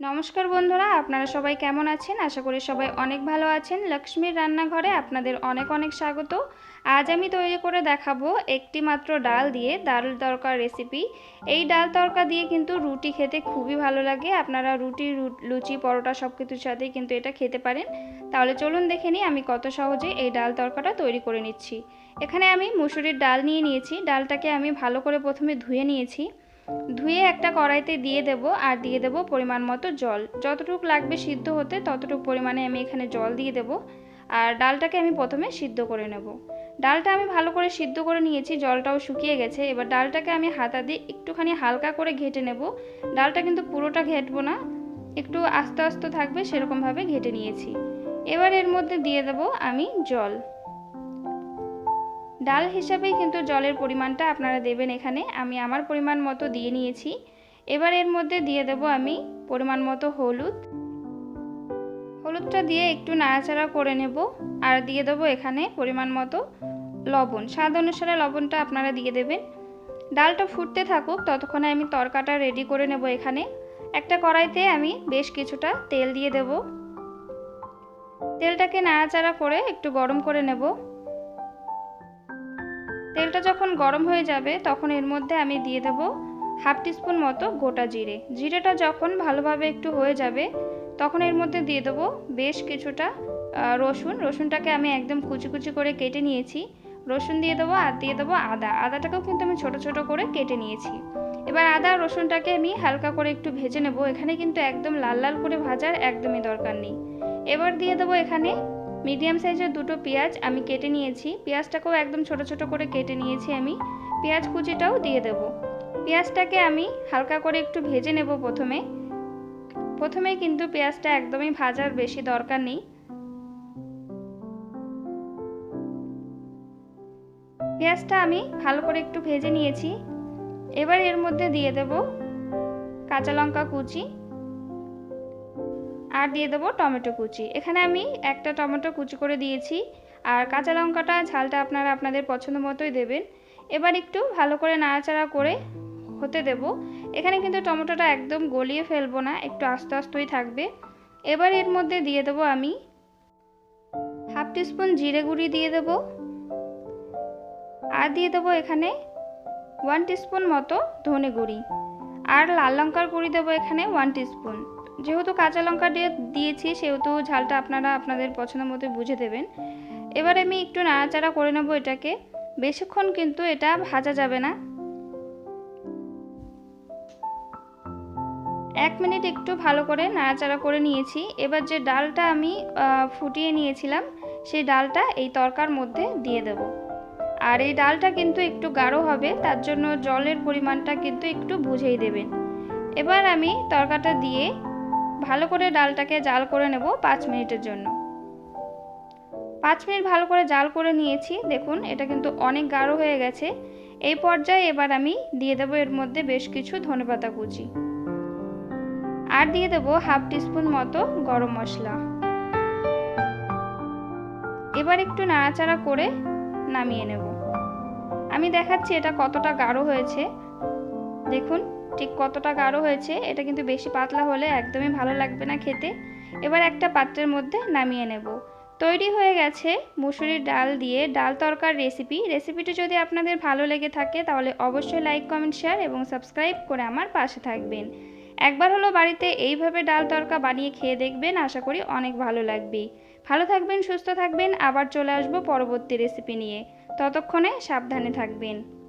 নমস্কার বন্ধুরা, আপনারা সবাই কেমন আছেন? আশা করি সবাই অনেক ভালো আছেন। লক্ষ্মীর রান্নাঘরে আপনাদের অনেক অনেক স্বাগত। আজ আমি তৈরি করে দেখাবো একটি মাত্র ডাল দিয়ে ডাল তরকার রেসিপি এই ডাল তরকা দিয়ে কিন্তু রুটি খেতে খুবই ভালো লাগে। আপনারা রুটি লুচি, পরোটা সব কিছুর সাথেই কিন্তু এটা খেতে পারেন। তাহলে চলুন দেখে নিই আমি কত সহজে এই ডাল তরকাটা তৈরি করে নিচ্ছি। এখানে আমি মুসুরির ডাল নিয়ে নিয়েছি। ডালটাকে আমি ভালো করে প্রথমে ধুয়ে নিয়েছি। ধুয়ে একটা কড়াইতে দিয়ে দেব আর দিয়ে দেব পরিমাণ মতো জল। যতটুকু লাগবে সিদ্ধ হতে ততটুকু পরিমাণে আমি এখানে জল দিয়ে দেব আর ডালটাকে আমি প্রথমে সিদ্ধ করে নেব। ডালটা আমি ভালো করে সিদ্ধ করে নিয়েছি, জলটাও শুকিয়ে গেছে। এবার ডালটাকে আমি হাতা দিয়ে একটুখানি হালকা করে ঘেটে নেব। ডালটা কিন্তু পুরোটা ঘেটবো না, একটু আস্তে আস্তে থাকবে সেরকমভাবে ঘেটে নিয়েছি। এবার এর মধ্যে দিয়ে দেব আমি জল। ডাল হিসাবেই কিন্তু জলের পরিমাণটা আপনারা দেবেন এখানে। আমি আমার পরিমাণ মতো দিয়ে নিয়েছি। এবার এর মধ্যে দিয়ে দেব আমি পরিমাণ মতো হলুদ। হলুদটা দিয়ে একটু নাড়াচাড়া করে নেব। আর দিয়ে দেবো এখানে পরিমাণ মতো লবণ। স্বাদ অনুসারে লবণটা আপনারা দিয়ে দেবেন। ডালটা ফুটতে থাকুক, ততক্ষণে আমি তরকাটা রেডি করে নেব এখানে। একটা কড়াইতে আমি বেশ কিছুটা তেল দিয়ে দেব। তেলটাকে নাড়াচাড়া করে একটু গরম করে নেব। তেলটা যখন গরম হয়ে যাবে, তখন এর মধ্যে আমি দিয়ে দেব হাফ টিস্পুন মতো গোটা জিরে। জিরেটা যখন ভালোভাবে একটু হয়ে যাবে, তখন এর মধ্যে দিয়ে দেবো বেশ কিছুটা রসুন। রসুনটাকে আমি একদম কুচি কুচি করে কেটে নিয়েছি। রসুন দিয়ে দেবো আর দিয়ে দেবো আদা। আদাটাকেও কিন্তু আমি ছোট ছোট করে কেটে নিয়েছি। এবার আদা রসুনটাকে আমি হালকা করে একটু ভেজে নেব। এখানে কিন্তু একদম লাল লাল করে ভাজার একদমই দরকার নেই। এবার দিয়ে দেবো এখানে মিডিয়াম সাইজের দুটো পেঁয়াজ আমি কেটে নিয়েছি। পেঁয়াজটাকেও একদম ছোট ছোট করে কেটে নিয়েছি আমি। পেঁয়াজ কুচিটাও দিয়ে দেব। পেঁয়াজটাকে আমি হালকা করে একটু ভেজে নেব প্রথমে। প্রথমে কিন্তু পেঁয়াজটা একদমই ভাজার বেশি দরকার নেই। পেঁয়াজটা আমি ভালো করে একটু ভেজে নিয়েছি। এবার এর মধ্যে দিয়ে দেব কাঁচা লঙ্কা কুচি। আর দিয়ে দেবো টমেটো কুচি। এখানে আমি একটা টমেটো কুচি করে দিয়েছি। আর কাঁচা লঙ্কাটা, ঝালটা আপনারা আপনাদের পছন্দ মতোই দেবেন। এবার একটু ভালো করে নাড়াচাড়া করে হতে দেব। এখানে কিন্তু টমেটোটা একদম গলিয়ে ফেলব না, একটু আস্তে আস্তেই থাকবে। এবার এর মধ্যে দিয়ে দেবো আমি হাফ টিস্পুন জিরে গুঁড়ি দিয়ে দেবো। আর দিয়ে দেবো এখানে ওয়ান টিস্পুন মতো ধনে গুঁড়ি। আর লাল লঙ্কার গুঁড়ি দেবো এখানে ওয়ান টিস্পুন যেহেতু কাঁচা লঙ্কা দিয়ে দিয়েছি, সেহেতু ঝালটা আপনারা আপনাদের পছন্দ মতো বুঝে দেবেন। এবার আমি একটু নাড়াচাড়া করে নেব এটাকে। বেশিক্ষণ কিন্তু এটা ভাজা যাবে না। এক মিনিট একটু ভালো করে নাড়াচাড়া করে নিয়েছি। এবার যে ডালটা আমি ফুটিয়ে নিয়েছিলাম, সেই ডালটা এই তরকার মধ্যে দিয়ে দেব। আর এই ডালটা কিন্তু একটু গাঢ় হবে, তার জন্য জলের পরিমাণটা কিন্তু একটু বুঝেই দেবেন। এবার আমি তরকাটা দিয়ে ভালো করে ডালটাকে জাল করে নেব পাঁচ মিনিটের জন্য। পাঁচ মিনিট ভালো করে জাল করে নিয়েছি। দেখুন, এটা কিন্তু অনেক গাঢ় হয়ে গেছে। এই পর্যায়ে এবার আমি দিয়ে দেবো এর মধ্যে বেশ কিছু ধনেপাতা কুচি। আর দিয়ে দেবো হাফ টিস্পুন মতো গরম মশলা। এবার একটু নাড়াচাড়া করে নামিয়ে নেব। আমি দেখাচ্ছি এটা কতটা গাঢ় হয়েছে। দেখুন ঠিক কতটা গাঢ় হয়েছে, এটা কিন্তু বেশি পাতলা হলে একদমই ভালো লাগবে না খেতে। এবার একটা পাত্রের মধ্যে নামিয়ে নেব। তৈরি হয়ে গেছে মুসুরির ডাল দিয়ে ডাল তরকার রেসিপি রেসিপিটি যদি আপনাদের ভালো লেগে থাকে তাহলে অবশ্যই লাইক কমেন্ট শেয়ার এবং সাবস্ক্রাইব করে আমার পাশে থাকবেন। একবার হলো বাড়িতে এইভাবে ডাল তরকা বানিয়ে খেয়ে দেখবেন, আশা করি অনেক ভালো লাগবে। ভালো থাকবেন, সুস্থ থাকবেন, আবার চলে আসব পরবর্তী রেসিপি নিয়ে। ততক্ষণে সাবধানে থাকবেন।